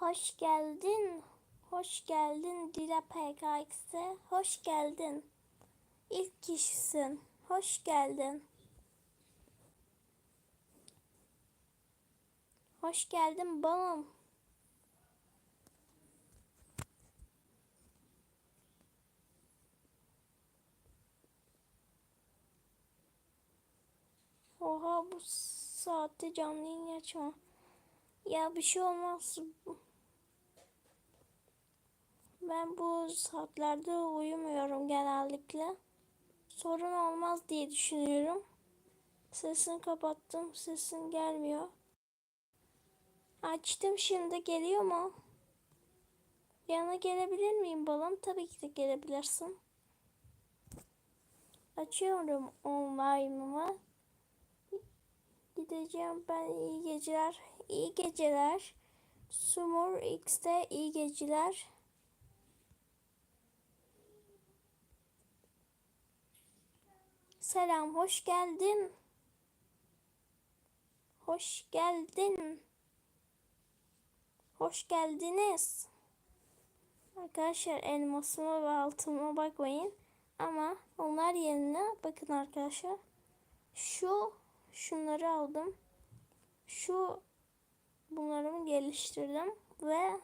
Hoş geldin. Hoş geldin Dila PKX'e. Hoş geldin. İlk kişisin. Hoş geldin. Hoş geldin balım. Oha bu saatte canlı yayın açma. Ya bir şey olmaz. Ben bu saatlerde uyumuyorum genellikle. Sorun olmaz diye düşünüyorum. Sesini kapattım. Sesin gelmiyor. Açtım şimdi. Geliyor mu? Yana gelebilir miyim balım? Tabii ki de gelebilirsin. Açıyorum online'ımı. Gideceğim ben iyi geceler. İyi geceler. Sumur X'te iyi geceler. Selam, hoş geldin. Hoş geldin. Hoş geldiniz. Arkadaşlar elmasıma ve altıma bakmayın. Ama onlar yerine bakın arkadaşlar. Şu şunları aldım. Şu bunlarımı geliştirdim ve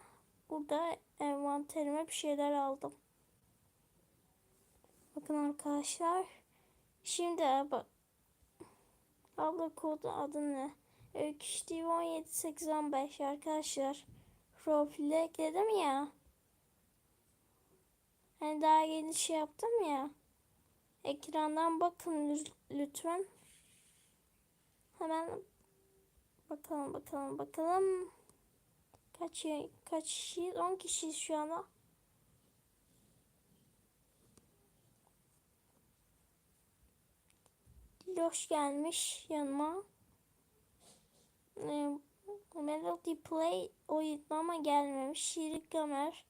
burada envanterime bir şeyler aldım. Bakın arkadaşlar. Şimdi bak. Abla kodu adı ne? Öyküş TV 1785 arkadaşlar. Profile ekledim ya. Hani daha yeni şey yaptım ya. Ekrandan bakın lütfen. Hemen bakalım bakalım bakalım. Kaç kaç kişiyiz? 10 kişiyiz şu anda. Loş gelmiş yanıma. Ee, Melody Play oyunlama gelmemiş. Şirin Gamer.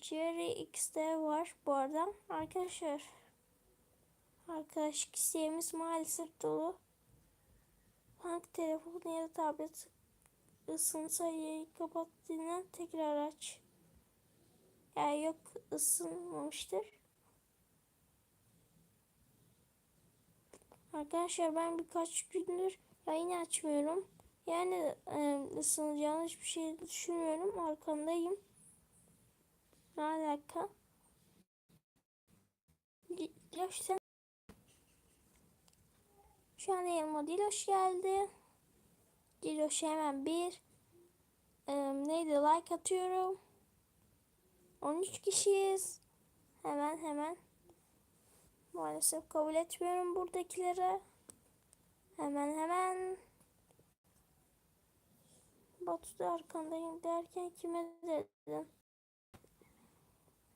Jerry X'de var bu arada. Arkadaşlar. Arkadaş isteğimiz maalesef dolu. Hangi telefon ya da tablet ısınsa yayı kapattığında tekrar aç. Ya yok ısınmamıştır. Arkadaşlar ben birkaç gündür yayın açmıyorum. Yani e, ısınacağını hiçbir şey düşünmüyorum. Arkandayım. Ne alaka? Diloş sen şu an yanıma Diloş geldi. Diloş hemen bir e, neydi like atıyorum. 13 kişiyiz. Hemen hemen. Maalesef kabul etmiyorum buradakileri. Hemen hemen. Batu da arkandayım derken kime dedim?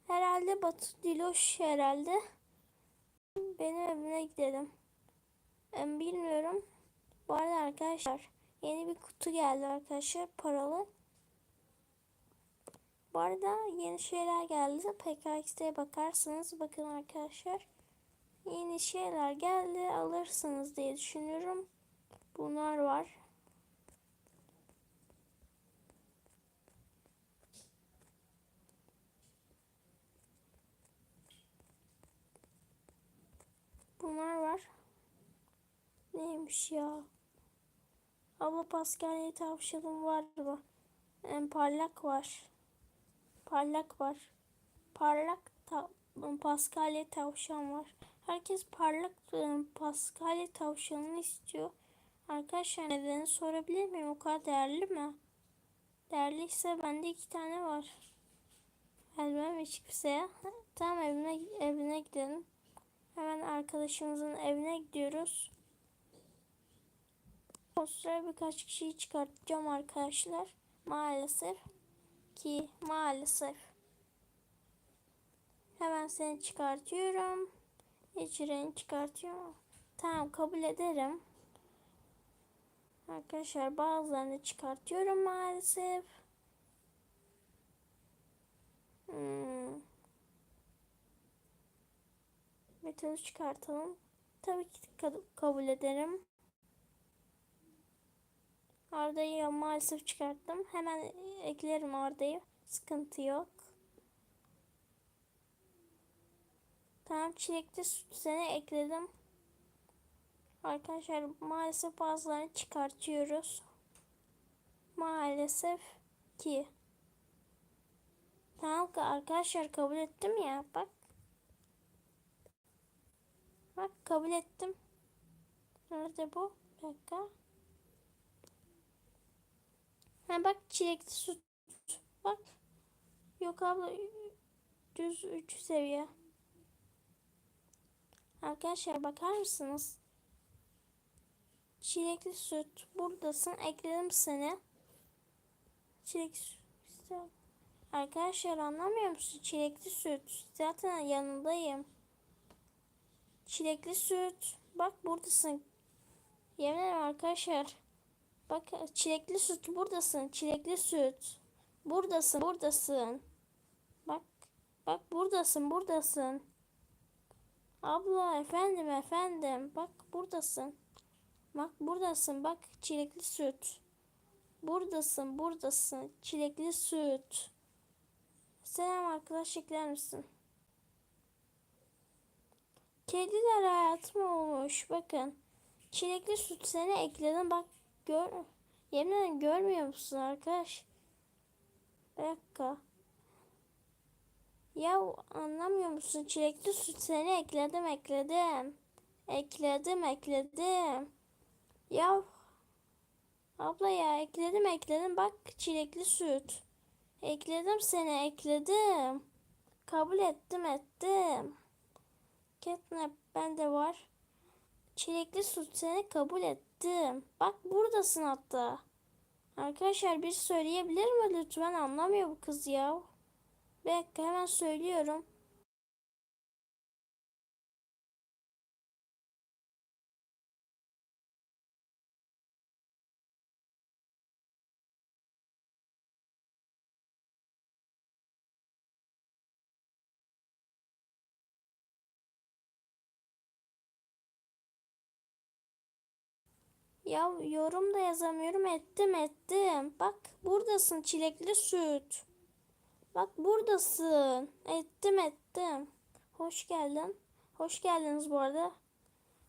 Herhalde Batu Diloş herhalde. Benim evime gidelim. Ben bilmiyorum. Bu arada arkadaşlar yeni bir kutu geldi arkadaşlar paralı. Bu arada yeni şeyler geldi. PKX'de bakarsanız bakın arkadaşlar. Yeni şeyler geldi alırsınız diye düşünüyorum. Bunlar var. Bunlar var. Neymiş ya? Abla Paskalya tavşanım var mı? En parlak var. Parlak var. Parlak ta Paskalya tavşan var. Herkes parlak Paskalya tavşanını istiyor. Arkadaşlar nedeni sorabilir miyim? O kadar değerli mi? Değerliyse bende iki tane var. Vermem hiç kimseye. Tamam evine, evine gidelim. Hemen arkadaşımızın evine gidiyoruz. O sıra birkaç kişiyi çıkartacağım arkadaşlar. Maalesef. Ki maalesef. Hemen seni çıkartıyorum. Geçireni çıkartıyorum. Tamam kabul ederim. Arkadaşlar bazılarını çıkartıyorum maalesef. Hmm. Metonu çıkartalım. Tabii ki kabul ederim. Arda'yı maalesef çıkarttım. Hemen eklerim Arda'yı. Sıkıntı yok. Tamam çilekli süt ekledim. Arkadaşlar maalesef bazılarını çıkartıyoruz. Maalesef ki. Tamam arkadaşlar kabul ettim ya bak. Bak kabul ettim. Nerede bu? Bir dakika. Ha bak çilekli süt. Bak. Yok abla. Düz 3 seviye. Arkadaşlar bakar mısınız? Çilekli süt. Buradasın. Ekledim seni. Çilekli süt. Arkadaşlar anlamıyor musun? Çilekli süt. Zaten yanındayım. Çilekli süt. Bak buradasın. Yemin ederim arkadaşlar. Bak çilekli süt buradasın. Çilekli süt. Buradasın. Buradasın. Bak. Bak buradasın. Buradasın. Abla efendim efendim. Bak buradasın. Bak buradasın. Bak çilekli süt. Buradasın. Buradasın. Çilekli süt. Selam arkadaş ekler misin? Kediler hayatım olmuş. Bakın. Çilekli süt seni ekledim. Bak gör. Yemin ederim görmüyor musun arkadaş? Bir dakika. Ya anlamıyor musun? Çilekli süt seni ekledim ekledim. Ekledim ekledim. Ya abla ya ekledim ekledim. Bak çilekli süt. Ekledim seni ekledim. Kabul ettim ettim. Catnap bende var. Çilekli süt seni kabul ettim. Bak buradasın hatta. Arkadaşlar bir söyleyebilir mi lütfen? Anlamıyor bu kız ya. Bir hemen söylüyorum. Ya yorum da yazamıyorum. Ettim ettim. Bak buradasın çilekli süt. Bak buradasın. Ettim ettim. Hoş geldin. Hoş geldiniz bu arada.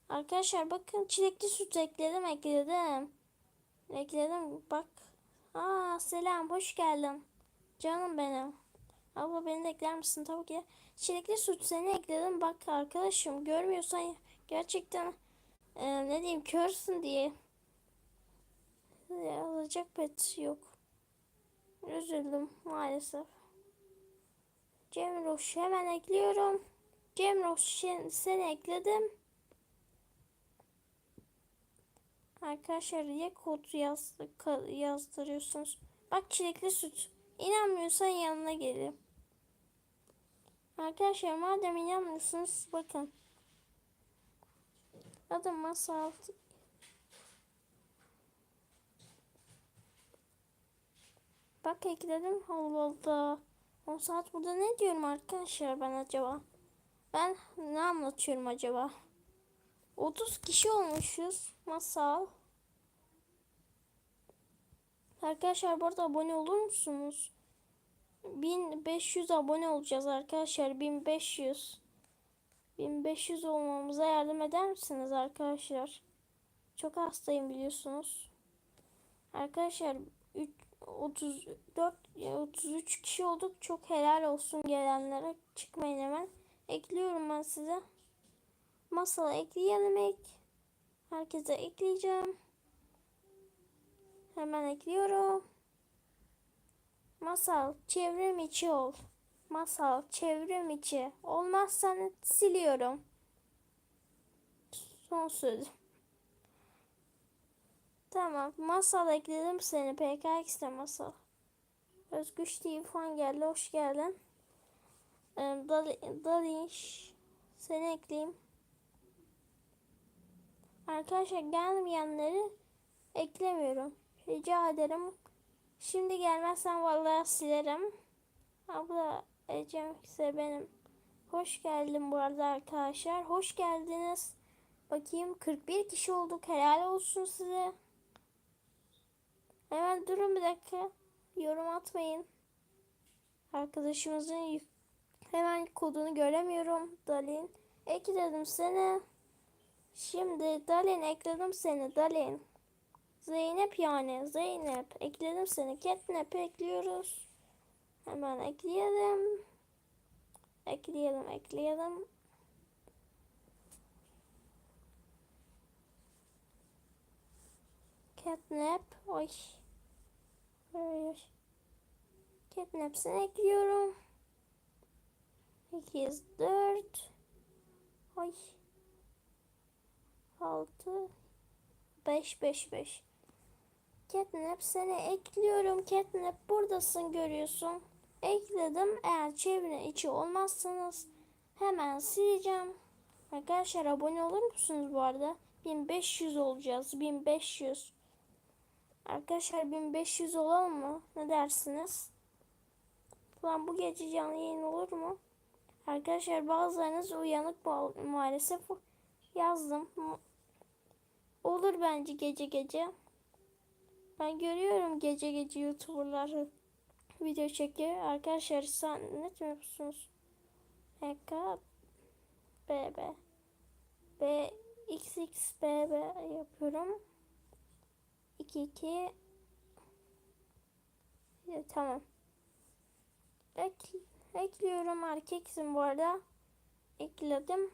Arkadaşlar bakın çilekli süt ekledim ekledim. Ekledim bak. Aa selam hoş geldin. Canım benim. Abla beni de ekler misin? Tabii ki. Çilekli süt seni ekledim. Bak arkadaşım görmüyorsan gerçekten e, ne diyeyim körsün diye. Alacak pet yok. Üzüldüm maalesef. Cemroş hemen ekliyorum. Cemroş seni ekledim. Arkadaşlar niye kod yaz, yazdırıyorsunuz? Bak çilekli süt. İnanmıyorsan yanına gelin. Arkadaşlar madem inanmıyorsunuz bakın. Adım masal. Bak ekledim. Allah Allah. 10 saat burada ne diyorum arkadaşlar ben acaba? Ben ne anlatıyorum acaba? 30 kişi olmuşuz. Masal. Arkadaşlar bu arada abone olur musunuz? 1500 abone olacağız arkadaşlar. 1500. 1500 olmamıza yardım eder misiniz arkadaşlar? Çok hastayım biliyorsunuz. Arkadaşlar 3 34 33 kişi olduk. Çok helal olsun gelenlere. Çıkmayın hemen. Ekliyorum ben size. Masala ekleyelim ek. Herkese ekleyeceğim. Hemen ekliyorum. Masal çevrim içi ol. Masal çevrim içi. Olmazsan siliyorum. Son söz. Tamam. Masal ekledim seni. PKX'de masal. Özgüç Tifan geldi. Hoş geldin. Ee, Daliş. Seni ekleyeyim. Arkadaşlar gelmeyenleri eklemiyorum. Rica ederim. Şimdi gelmezsen vallahi silerim. Abla Ecem ise benim. Hoş geldin bu arada arkadaşlar. Hoş geldiniz. Bakayım 41 kişi olduk. Helal olsun size. Hemen durun bir dakika. Yorum atmayın. Arkadaşımızın hemen kodunu göremiyorum. Dalin. Ekledim seni. Şimdi Dalin ekledim seni. Dalin. Zeynep yani. Zeynep. Ekledim seni. Catnap ekliyoruz. Hemen ekleyelim. Ekleyelim, ekleyelim. Catnap. Oy. Oy. Catnap'sini ekliyorum. 8, 4. Oy. 6. 5, 5, 5. Catnap seni ekliyorum. Catnap buradasın görüyorsun. Ekledim. Eğer çevre içi olmazsanız hemen sileceğim. Arkadaşlar abone olur musunuz bu arada? 1500 olacağız. 1500. Arkadaşlar 1500 olalım mı? Ne dersiniz? Ulan bu gece canlı yayın olur mu? Arkadaşlar bazılarınız uyanık ma- maalesef yazdım. Olur bence gece gece. Ben görüyorum gece gece youtuberları video çekiyor. Arkadaşlar zannetmiyor musunuz? HK BB B XX BB yapıyorum. 2 2 Ya, tamam. Ek, ekliyorum erkeksin bu arada. Ekledim.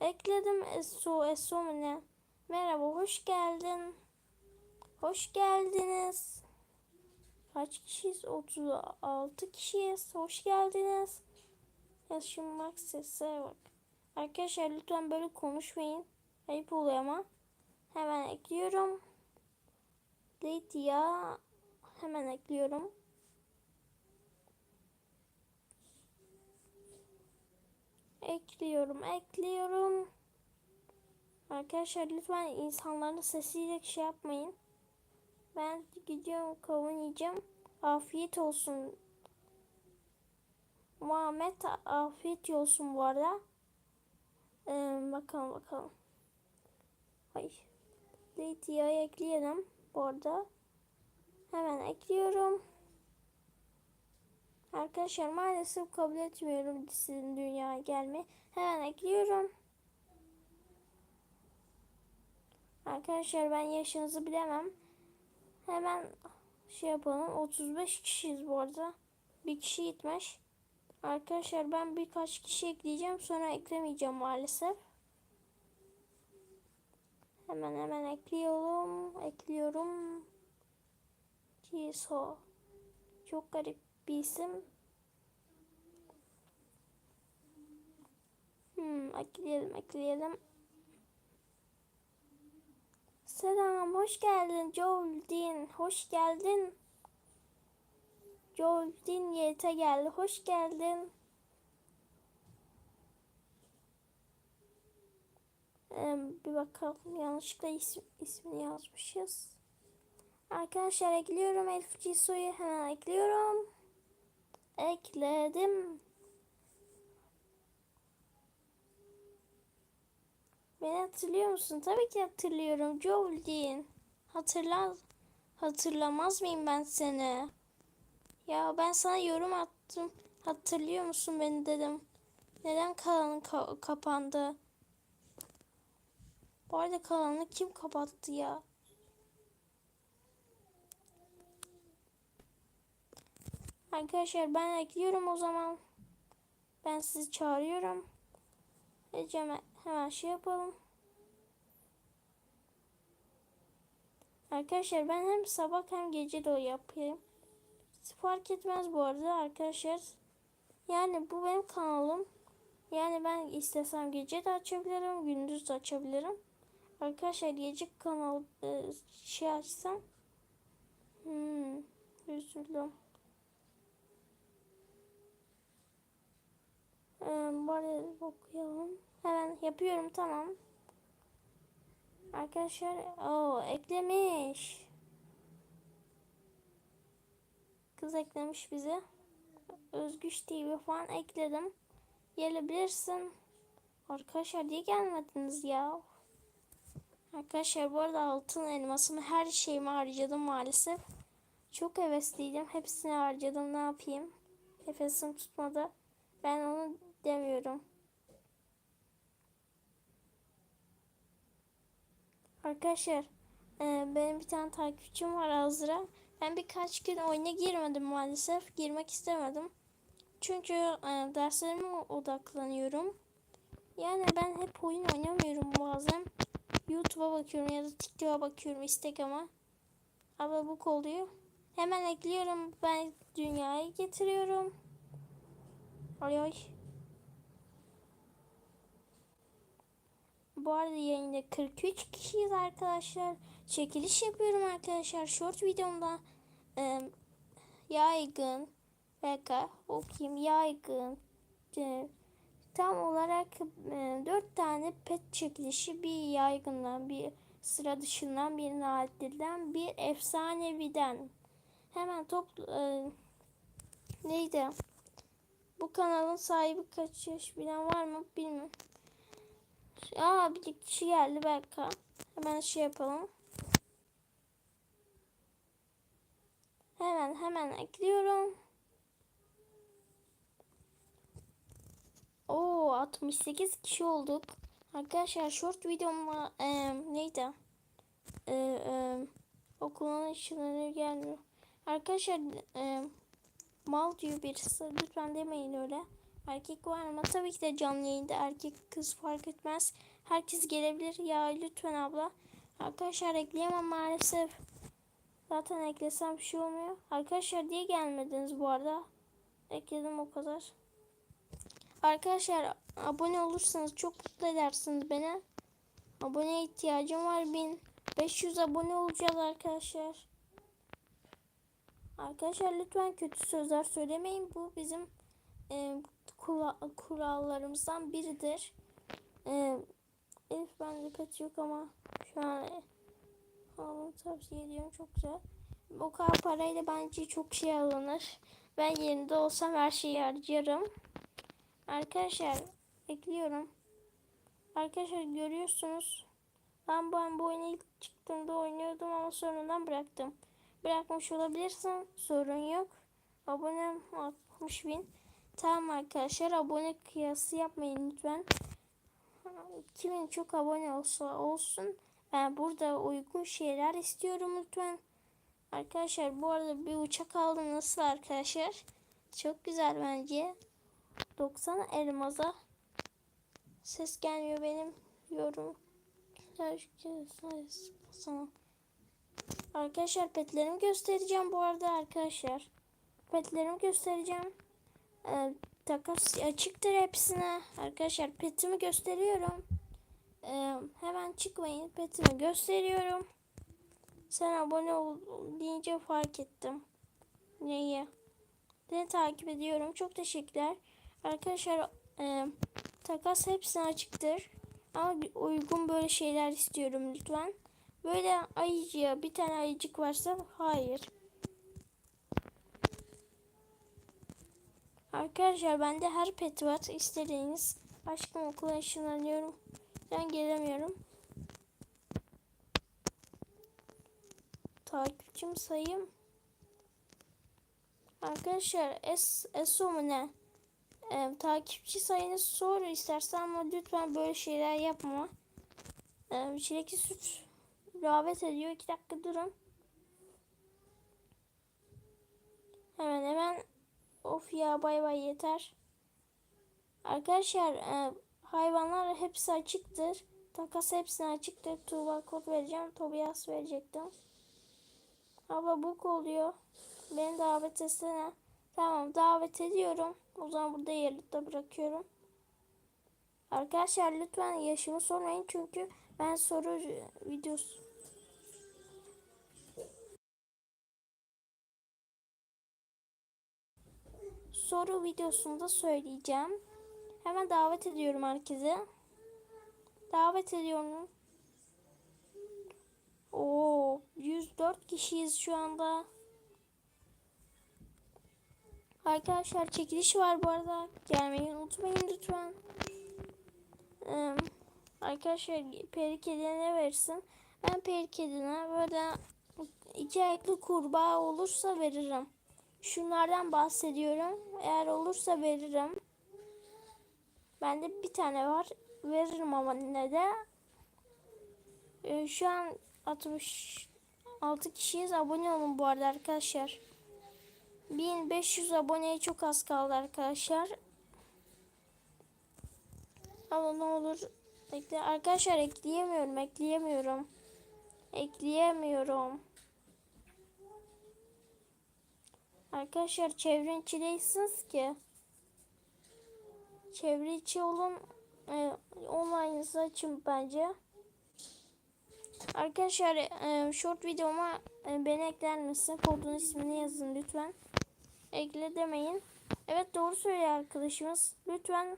Ekledim Eso Eso mu ne? Merhaba hoş geldin. Hoş geldiniz. Kaç kişiyiz? 36 kişiyiz. Hoş geldiniz. Yaşım bak sese bak. Arkadaşlar lütfen böyle konuşmayın. Ayıp oluyor ama. Hemen ekliyorum. Lydia. Hemen ekliyorum. Ekliyorum, ekliyorum. Arkadaşlar lütfen insanların sesiyle şey yapmayın. Ben gidiyorum kavun yiyeceğim. Afiyet olsun. Muhammed afiyet olsun bu arada. Ee, bakalım bakalım. Ay. Lydia'yı ekleyelim bu arada. Hemen ekliyorum. Arkadaşlar maalesef kabul etmiyorum sizin dünyaya gelme. Hemen ekliyorum. Arkadaşlar ben yaşınızı bilemem. Hemen şey yapalım. 35 kişiyiz bu arada. Bir kişi gitmiş. Arkadaşlar ben birkaç kişi ekleyeceğim. Sonra eklemeyeceğim maalesef. Hemen hemen ekliyorum. Ekliyorum. Ciso. Çok garip bir isim. Hmm, ekleyelim ekleyelim. Selam, hoş geldin Joldin. Hoş geldin. Joldin YT geldi. Hoş geldin. Ee, bir bakalım yanlışlıkla isim, ismini yazmışız. Arkadaşlar ekliyorum Elif Ciso'yu hemen ekliyorum. Ekledim. Beni hatırlıyor musun? Tabii ki hatırlıyorum. Joldin. Hatırla hatırlamaz mıyım ben seni? Ya ben sana yorum attım. Hatırlıyor musun beni dedim. Neden kanalın ka- kapandı? Bu arada kanalı kim kapattı ya? Arkadaşlar ben ekliyorum o zaman. Ben sizi çağırıyorum. Ecem hemen şey yapalım. Arkadaşlar ben hem sabah hem gece de yapayım. Fark etmez bu arada arkadaşlar. Yani bu benim kanalım. Yani ben istesem gece de açabilirim, gündüz de açabilirim. Arkadaşlar gece kanal e, şey açsam. Hmm, üzüldüm. Ee, bari okuyalım. Hemen yapıyorum tamam. Arkadaşlar o eklemiş. Kız eklemiş bize. Özgüç TV falan ekledim. Gelebilirsin. Arkadaşlar niye gelmediniz ya? Arkadaşlar bu arada altın elmasımı her şeyimi harcadım maalesef. Çok hevesliydim. Hepsini harcadım. Ne yapayım? Nefesim tutmadı. Ben onu demiyorum. Arkadaşlar e, benim bir tane takipçim var Azra. Ben birkaç gün oyuna girmedim maalesef. Girmek istemedim. Çünkü e, derslerime odaklanıyorum. Yani ben hep oyun oynamıyorum bazen. YouTube'a bakıyorum ya da TikTok'a bakıyorum Instagram'a. Ababuk oluyor. Hemen ekliyorum. Ben dünyayı getiriyorum. Ay ay. Bu arada yayında 43 kişiyiz arkadaşlar. Çekiliş yapıyorum arkadaşlar. Short videomda e, yaygın Beka okuyayım yaygın e, tam olarak e, 4 tane pet çekilişi bir yaygından bir sıra dışından bir nadirden bir efsaneviden hemen top e, neydi bu kanalın sahibi kaç yaş bilen var mı bilmiyorum. Aa bir kişi geldi Berka. Hemen şey yapalım. Hemen hemen ekliyorum. Oo 68 kişi olduk. Arkadaşlar short videomla e, neydi? E, e, okulun işleri gelmiyor. Arkadaşlar e, mal diyor birisi. Lütfen demeyin öyle. Erkek var ama tabii ki de canlı yayında erkek kız fark etmez. Herkes gelebilir. Ya lütfen abla. Arkadaşlar ekleyemem maalesef. Zaten eklesem bir şey olmuyor. Arkadaşlar diye gelmediniz bu arada. Ekledim o kadar. Arkadaşlar abone olursanız çok mutlu edersiniz beni. Abone ihtiyacım var. 1500 abone olacağız arkadaşlar. Arkadaşlar lütfen kötü sözler söylemeyin. Bu bizim e, kurallarımızdan biridir. E, Elif bende pet yok ama şu an alın tavsiye ediyorum. Çok güzel. O kadar parayla bence çok şey alınır. Ben yerinde olsam her şeyi harcarım. Arkadaşlar ekliyorum. Arkadaşlar görüyorsunuz. Ben ben bu oyunu ilk çıktığımda oynuyordum ama sonradan bıraktım. Bırakmış olabilirsin. Sorun yok. Abonem 60 bin. Tamam arkadaşlar abone kıyası yapmayın lütfen. Kimin çok abone olsa olsun. Ben burada uygun şeyler istiyorum lütfen. Arkadaşlar bu arada bir uçak aldım nasıl arkadaşlar? Çok güzel bence. 90 elmaza ses gelmiyor benim yorum. Arkadaşlar petlerimi göstereceğim bu arada arkadaşlar. Petlerimi göstereceğim. Ee, takas açıktır hepsine. Arkadaşlar petimi gösteriyorum. Ee, hemen çıkmayın. Petimi gösteriyorum. Sen abone ol deyince fark ettim. Neyi? Seni takip ediyorum. Çok teşekkürler. Arkadaşlar e, takas hepsine açıktır. Ama uygun böyle şeyler istiyorum lütfen. Böyle ayıcıya bir tane ayıcık varsa hayır. Arkadaşlar bende her pet var. İstediğiniz. Aşkım okula ışınlanıyorum. Ben gelemiyorum. Takipçim sayım. Arkadaşlar es eso mu ne? Ee, takipçi sayını sor istersen ama lütfen böyle şeyler yapma. Ee, çilekli süt rağbet ediyor. İki dakika durun. Hemen hemen of ya bay bay yeter. Arkadaşlar e, hayvanlar hepsi açıktır. Takas hepsine açıktır. Tuğba kod vereceğim. Tobias verecektim. Abla buk oluyor. Beni davet etsene. Tamam davet ediyorum. O zaman burada yerlikte bırakıyorum. Arkadaşlar lütfen yaşımı sormayın çünkü ben soru videosu soru videosunda söyleyeceğim. Hemen davet ediyorum herkese. Davet ediyorum. Oo, 104 kişiyiz şu anda. Arkadaşlar çekiliş var bu arada. Gelmeyi unutmayın lütfen. Ee, Arkadaşlar peri kedine ne verirsin? Ben peri kedine böyle iki ayaklı kurbağa olursa veririm. Şunlardan bahsediyorum. Eğer olursa veririm. Bende bir tane var. Veririm ama ne de. Ee, şu an 66 kişiyiz. Abone olun bu arada arkadaşlar. 1500 aboneye çok az kaldı arkadaşlar. Ama ne olur ekle. Arkadaşlar ekleyemiyorum, ekleyemiyorum. Ekleyemiyorum. Arkadaşlar çevre içi ki. Çevre içi olun. E, online'ınızı açın bence. Arkadaşlar e, short videoma e, beni ekler misin? Kodun ismini yazın lütfen. Ekle demeyin. Evet doğru söylüyor arkadaşımız. Lütfen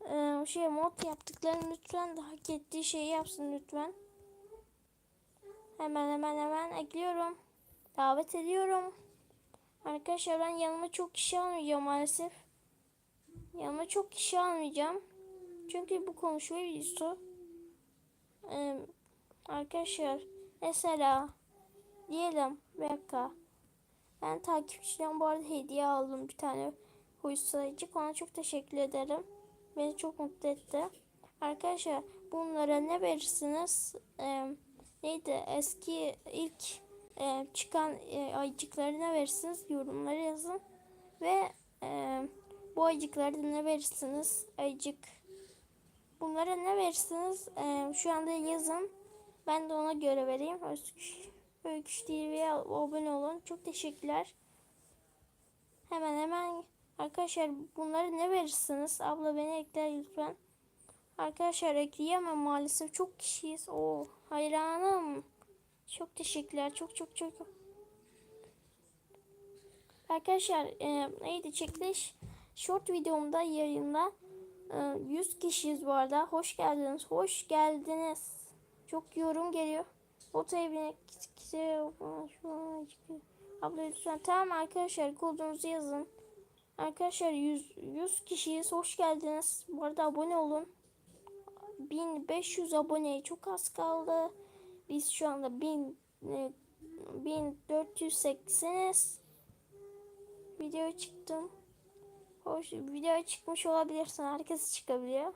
e, şey mod yaptıklarını lütfen hak ettiği şeyi yapsın lütfen. Hemen hemen hemen ekliyorum. Davet ediyorum. Arkadaşlar ben yanıma çok kişi almayacağım maalesef. Yanıma çok kişi almayacağım. Çünkü bu konuşma videosu. Ee, arkadaşlar mesela diyelim bir dakika. Ben takipçiden bu arada hediye aldım bir tane huy sayıcık. Ona çok teşekkür ederim. Beni çok mutlu etti. Arkadaşlar bunlara ne verirsiniz? Ee, neydi? Eski ilk e, çıkan e, ayıcıklarına verirsiniz. Yorumlara yazın. Ve e, bu ayıcıkları ne verirsiniz? Ayıcık. Bunlara ne verirsiniz? E, şu anda yazın. Ben de ona göre vereyim. Özgüç, Öyküş TV'ye abone olun. Çok teşekkürler. Hemen hemen arkadaşlar bunları ne verirsiniz? Abla beni ekler lütfen. Arkadaşlar ekleyemem maalesef. Çok kişiyiz. Oo, hayranım. Çok teşekkürler. Çok çok çok. Arkadaşlar e, neydi çekiliş? Short videomda yayında e, 100 kişiyiz bu arada. Hoş geldiniz. Hoş geldiniz. Çok yorum geliyor. Ota evine Abla lütfen. Tamam arkadaşlar kodunuzu yazın. Arkadaşlar 100, 100 kişiyiz. Hoş geldiniz. Bu arada abone olun. 1500 aboneye çok az kaldı. Biz şu anda 1000 e, 1480'iz. Video çıktım. Hoş video çıkmış olabilirsin. Herkes çıkabiliyor.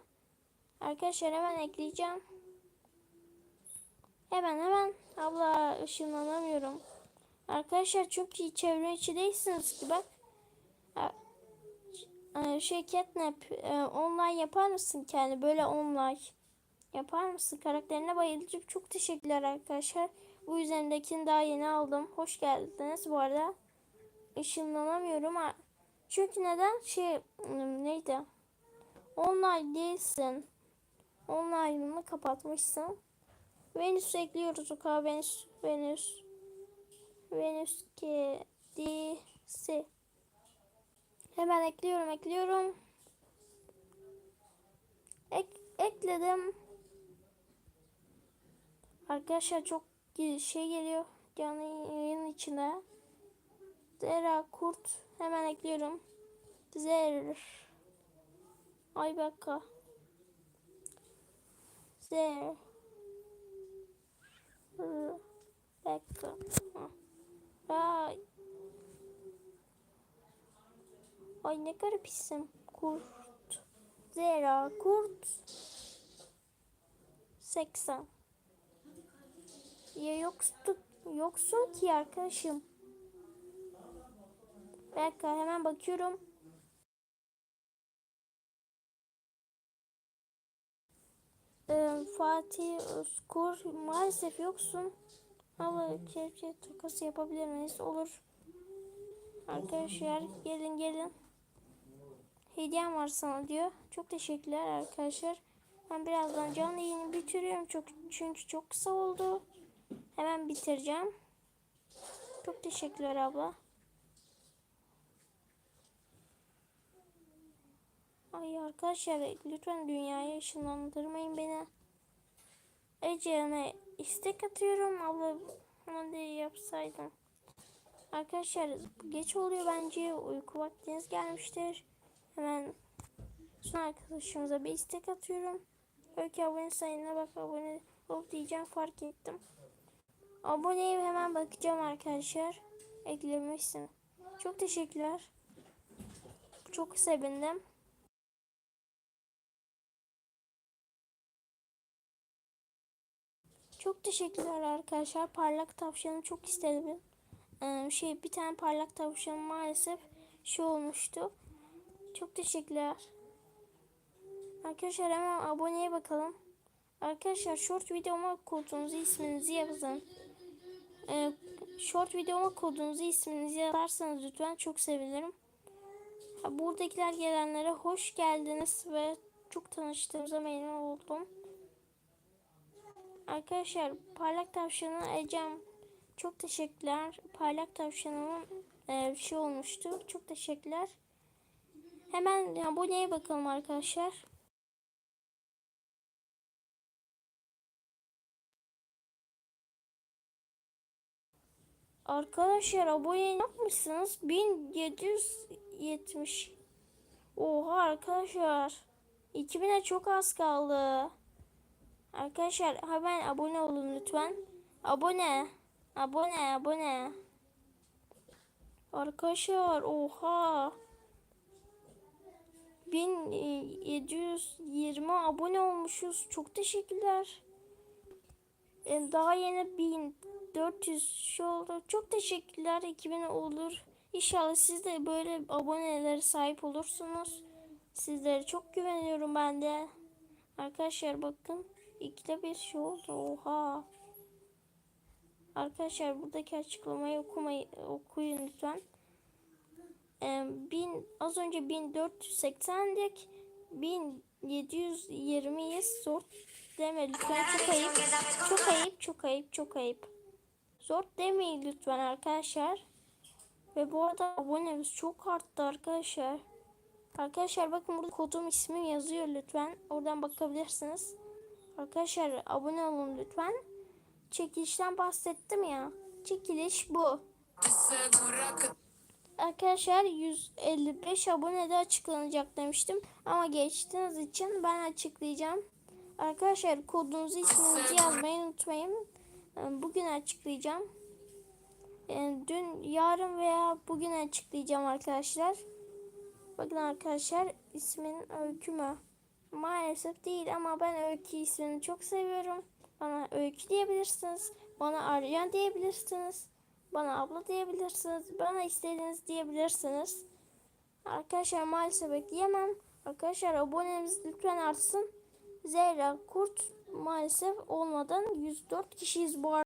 Arkadaşlar hemen ekleyeceğim. Hemen hemen. Abla ışınlanamıyorum. Arkadaşlar çok iyi çevre içi değilsiniz ki bak. Şey Catnap online yapar mısın kendi böyle online? Yapar mısın? Karakterine bayılacağım. Çok teşekkürler arkadaşlar. Bu üzerindekini daha yeni aldım. Hoş geldiniz bu arada. Işınlanamıyorum. Çünkü neden? Şey neydi? Online değilsin. Online'ını kapatmışsın. Venüs ekliyoruz. Kadar Venüs. Venüs. Venüs kedisi. Hemen ekliyorum. Ekliyorum. Ek, ekledim. Arkadaşlar çok şey geliyor canlı yayın içine. Zera kurt hemen ekliyorum. Zer. Ay baka. Zer. Bekka. Ay. Ay ne garip isim. Kurt. Zera kurt. 80. Ya yoksun, yoksun ki arkadaşım. Dakika hemen bakıyorum. Ee, Fatih Özkur maalesef yoksun. Ama kepçe takası yapabilir miyiz? Olur. Arkadaşlar gelin gelin. Hediyem var sana diyor. Çok teşekkürler arkadaşlar. Ben birazdan canlı yayını bitiriyorum. Çok, çünkü çok kısa oldu. Hemen bitireceğim. Çok teşekkürler abla. Ay arkadaşlar lütfen dünyaya ışınlandırmayın beni. Ece'ne istek atıyorum. Abla onu da yapsaydım. Arkadaşlar geç oluyor bence. Uyku vaktiniz gelmiştir. Hemen son arkadaşımıza bir istek atıyorum. Öykü abone sayına bak abone ol diyeceğim fark ettim. Aboneye hemen bakacağım arkadaşlar. Eklemişsin. Çok teşekkürler. Çok sevindim. Çok teşekkürler arkadaşlar. Parlak tavşanı çok istedim. Ee, şey bir tane parlak tavşan maalesef şu olmuştu. Çok teşekkürler. Arkadaşlar hemen aboneye bakalım. Arkadaşlar short videoma kodunuzu isminizi yazın. Ee, short videoma kodunuzu isminizi yazarsanız lütfen çok sevinirim. Buradakiler gelenlere hoş geldiniz ve çok tanıştığımıza memnun oldum. Arkadaşlar parlak tavşanı Ecem çok teşekkürler. Parlak tavşanımın e, bir şey olmuştu. Çok teşekkürler. Hemen aboneye bakalım arkadaşlar. Arkadaşlar abone yapmışsınız. 1770. Oha arkadaşlar. 2000'e çok az kaldı. Arkadaşlar hemen abone olun lütfen. Abone. Abone abone. Arkadaşlar oha. 1720 abone olmuşuz. Çok teşekkürler. E, Daha yeni 1400 şey oldu. Çok teşekkürler. 2000 olur. İnşallah siz de böyle abonelere sahip olursunuz. Sizlere çok güveniyorum ben de. Arkadaşlar bakın. İkide bir şey oldu. Oha. Arkadaşlar buradaki açıklamayı okumayı okuyun lütfen. Ee, bin, az önce 1480'dik. 1720'yi zor deme lütfen. Çok ayıp. Çok ayıp. Çok ayıp. Çok ayıp. Zor demeyin lütfen arkadaşlar. Ve bu arada abonemiz çok arttı arkadaşlar. Arkadaşlar bakın burada kodum ismim yazıyor lütfen. Oradan bakabilirsiniz. Arkadaşlar abone olun lütfen. Çekilişten bahsettim ya. Çekiliş bu. Arkadaşlar 155 abone de açıklanacak demiştim. Ama geçtiğiniz için ben açıklayacağım. Arkadaşlar kodunuzu isminizi yazmayı unutmayın. Bugün açıklayacağım. Ee, Dün, yarın veya bugün açıklayacağım arkadaşlar. Bakın arkadaşlar ismin Öykü mü? Maalesef değil ama ben Öykü ismini çok seviyorum. Bana Öykü diyebilirsiniz. Bana Aryan diyebilirsiniz. Bana abla diyebilirsiniz. Bana istediğiniz diyebilirsiniz. Arkadaşlar maalesef bekleyemem. Arkadaşlar abonemiz lütfen artsın. Zehra Kurt maalesef olmadan 104 kişiyiz bu arada.